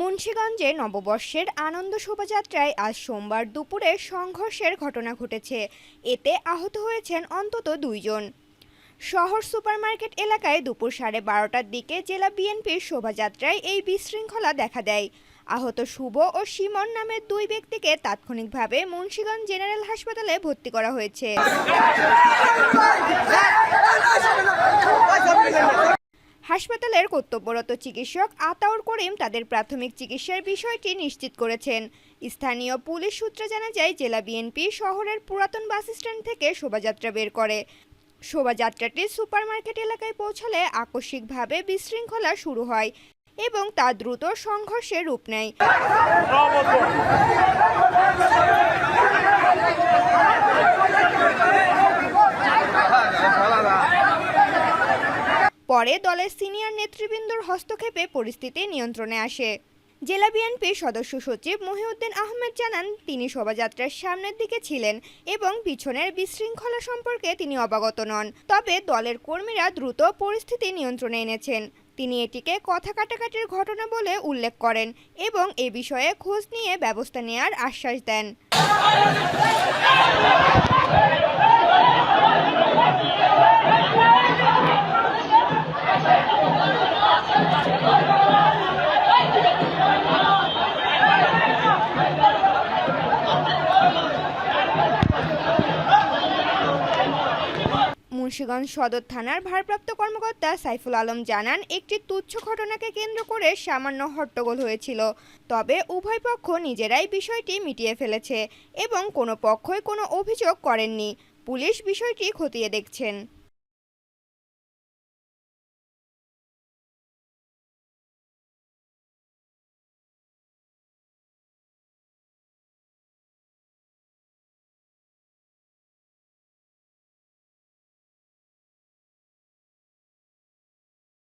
মুন্সীগঞ্জে নববর্ষের আনন্দ শোভাযাত্রায় আজ সোমবার দুপুরে সংঘর্ষের ঘটনা ঘটেছে। এতে আহত হয়েছেন অন্তত দুইজন। শহর সুপারমার্কেট এলাকায় দুপুর সাড়ে বারোটার দিকে জেলা বিএনপির শোভাযাত্রায় এই বিশৃঙ্খলা দেখা দেয়। আহত শুভ ও সিমন নামের দুই ব্যক্তিকে তাৎক্ষণিকভাবে মুন্সীগঞ্জ জেনারেল হাসপাতালে ভর্তি করা হয়েছে। হাসপাতালের কর্তব্যরত চিকিৎসক আতাউর করিম তাদের প্রাথমিক চিকিৎসার বিষয়টি নিশ্চিত করেছেন। স্থানীয় পুলিশ সূত্রে জানা যায়, জেলা বিএনপি শহরের পুরাতন বাস স্ট্যান্ড থেকে শোভাযাত্রা বের করে। শোভাযাত্রাটি সুপারমার্কেট এলাকায় পৌঁছালে আকস্মিকভাবে বিশৃঙ্খলা শুরু হয় এবং তা দ্রুত সংঘর্ষে রূপ নেয়। পরে দলের সিনিয়র নেতৃবৃন্দর হস্তক্ষেপে পরিস্থিতি নিয়ন্ত্রণে আসে। জেলা বিএনপির সদস্য সচিব মহিউদ্দিন আহমেদ জানান, তিনি শোভাযাত্রার সামনের দিকে ছিলেন এবং পিছনের বিশৃঙ্খলা সম্পর্কে তিনি অবগত নন। তবে দলের কর্মীরা দ্রুত পরিস্থিতি নিয়ন্ত্রণে এনেছেন। তিনি এটিকে কথা কাটাকাটির ঘটনা বলে উল্লেখ করেন এবং এ বিষয়ে খোঁজ নিয়ে ব্যবস্থা নেয়ার আশ্বাস দেন। মুন্সিগঞ্জ সদর থানার ভারপ্রাপ্ত কর্মকর্তা সাইফুল আলম জানান, একটি তুচ্ছ ঘটনাকে কেন্দ্র করে সামান্য হট্টগোল হয়েছিল। তবে উভয় পক্ষ নিজেরাই বিষয়টি মিটিয়ে ফেলেছে এবং কোনো পক্ষই কোনো অভিযোগ করেননি। পুলিশ বিষয়টি খতিয়ে দেখছেন।